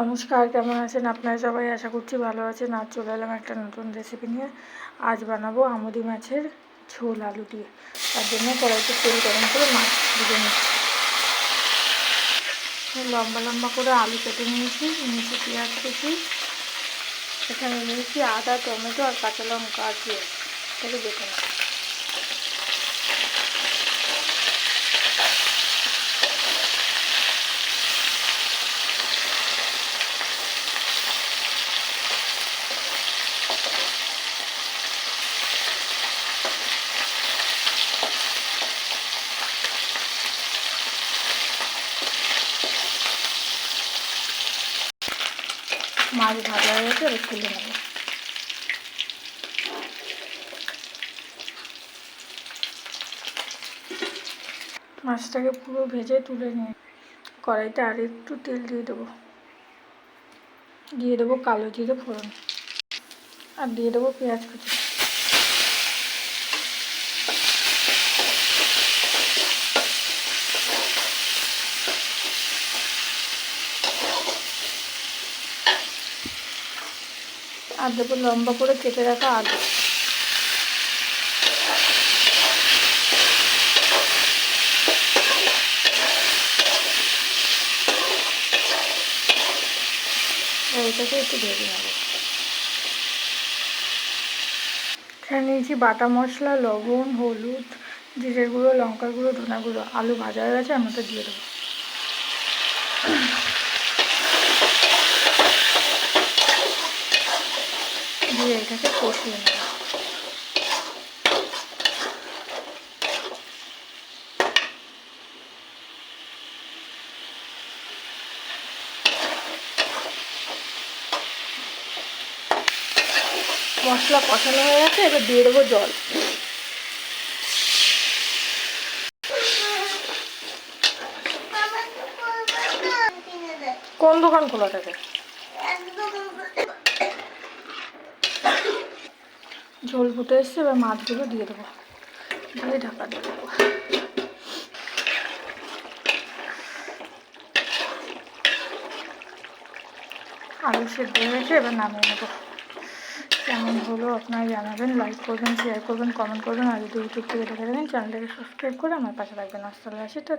নমস্কার, কেমন আছেন আপনারা সবাই? আশা করছি ভালো আছেন। আজ চলে এলাম একটা নতুন রেসিপি নিয়ে। আজ বানাবো আমুদি মাছের ঝোল আলু দিয়ে। তার জন্য কড়াইতে তেল গরম করে মাছ ভেজে নিচ্ছি। লম্বা লম্বা করে আলু কেটে নিয়েছি নিয়েছি পেঁয়াজ কুচি। এখানে নিয়েছি আদা, টমেটো আর কাঁচা লঙ্কা আর পেঁয়াজ। এটাকে বেটে নেব মাছ ভাজা হয়ে গেছে, এবার তুলে নেব। মাছটাকে পুরো ভেজে তুলে নিয়ে কড়াইতে আর একটু তেল দিয়ে দেবো। দিয়ে দেবো কালো জিরে ফোড়ন। আর দিয়ে দেবো পেঁয়াজ কুচি। আর দেবো লম্বা করে কেটে রাখা আলু। এটাকে একটু ভেজে নেব। এখানে নিয়েছি বাটা মশলা, লবণ, হলুদ, জিরের গুঁড়ো, লঙ্কার গুঁড়ো, ধনা গুঁড়ো। আলু ভাজা হয়ে গেছে, আমি ওটা দিয়ে দেবো দিয়ে এটাকে কষিয়ে নেব। মশলা কষানো হয়ে গেছে এবার দিয়ে দেবো জল। কোন দোকান খোলা থাকে? ঝোল ফুটে এসছে, এবার মাছগুলো দিয়ে দেবো। দিয়ে ঢাকা দিয়ে দেবো। আলু সেদ্ধ গেছে, এবার নামিয়ে নেব। কেমন হলো আপনারা জানাবেন লাইক করবেন শেয়ার করবেন কমেন্ট করবেন, আর যদি ইউটিউব থেকে দেখে দেবেন চ্যানেলটাকে সাবস্ক্রাইব করে আমার পাশে রাখবেন আসতে আসি তো